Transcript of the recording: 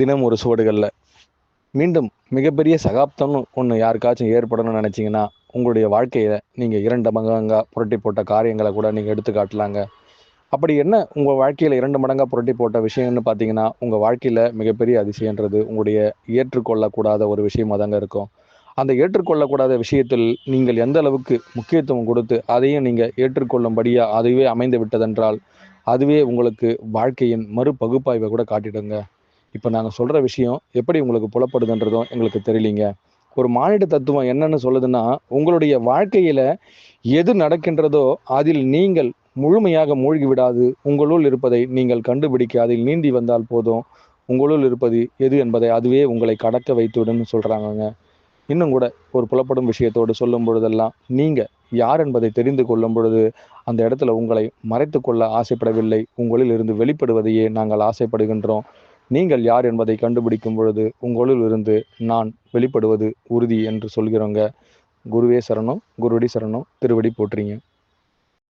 தினம் ஒரு சுவடுகளில். மீண்டும் மிகப்பெரிய சகாப்தம்னு ஒன்று யாருக்காச்சும் ஏற்படணும்னு நினச்சிங்கன்னா உங்களுடைய வாழ்க்கையில் நீங்கள் இரண்டு மடங்காக புரட்டி போட்ட காரியங்களை கூட நீங்கள் எடுத்து காட்டலாங்க. அப்படி என்ன உங்கள் வாழ்க்கையில் இரண்டு மடங்காக புரட்டி போட்ட விஷயம்னு பார்த்தீங்கன்னா உங்கள் வாழ்க்கையில் மிகப்பெரிய அதிசயன்றது உங்களுடைய ஏற்றுக்கொள்ளக்கூடாத ஒரு விஷயமாக தாங்க இருக்கும். அந்த ஏற்றுக்கொள்ளக்கூடாத விஷயத்தில் நீங்கள் எந்த அளவுக்கு முக்கியத்துவம் கொடுத்து அதையும் நீங்கள் ஏற்றுக்கொள்ளும்படியாக அதுவே அமைந்து விட்டதென்றால் அதுவே உங்களுக்கு வாழ்க்கையின் மறு பகுப்பாய்வை கூட காட்டிடுங்க. இப்போ நாங்கள் சொல்கிற விஷயம் எப்படி உங்களுக்கு புலப்படுதுன்றதும் எங்களுக்கு தெரியலீங்க. ஒரு மானிட தத்துவம் என்னன்னு சொல்லுதுன்னா உங்களுடைய வாழ்க்கையில் எது நடக்கின்றதோ அதில் நீங்கள் முழுமையாக மூழ்கி விடாது. உங்களுள் இருப்பதை நீங்கள் கண்டுபிடிக்க அதில் நீந்தி வந்தால் போதும். உங்களுள் இருப்பது எது என்பதை அதுவே உங்களை கடக்க வைத்துவிடும்னு சொல்கிறாங்கங்க இன்னும் கூட ஒரு புலப்படும் விஷயத்தோடு சொல்லும் பொழுதெல்லாம் நீங்கள் யார் என்பதை தெரிந்து கொள்ளும் பொழுது அந்த இடத்துல உங்களை மறைத்து கொள்ள ஆசைப்படவில்லை. உங்களில் இருந்து வெளிப்படுவதையே நாங்கள் ஆசைப்படுகின்றோம். நீங்கள் யார் என்பதை கண்டுபிடிக்கும் பொழுது உங்களில் இருந்து நான் வெளிப்படுவது உறுதி என்று சொல்கிறோங்க. குருவே சரணம் குருவடி சரணம் திருவடி போற்றிங்க.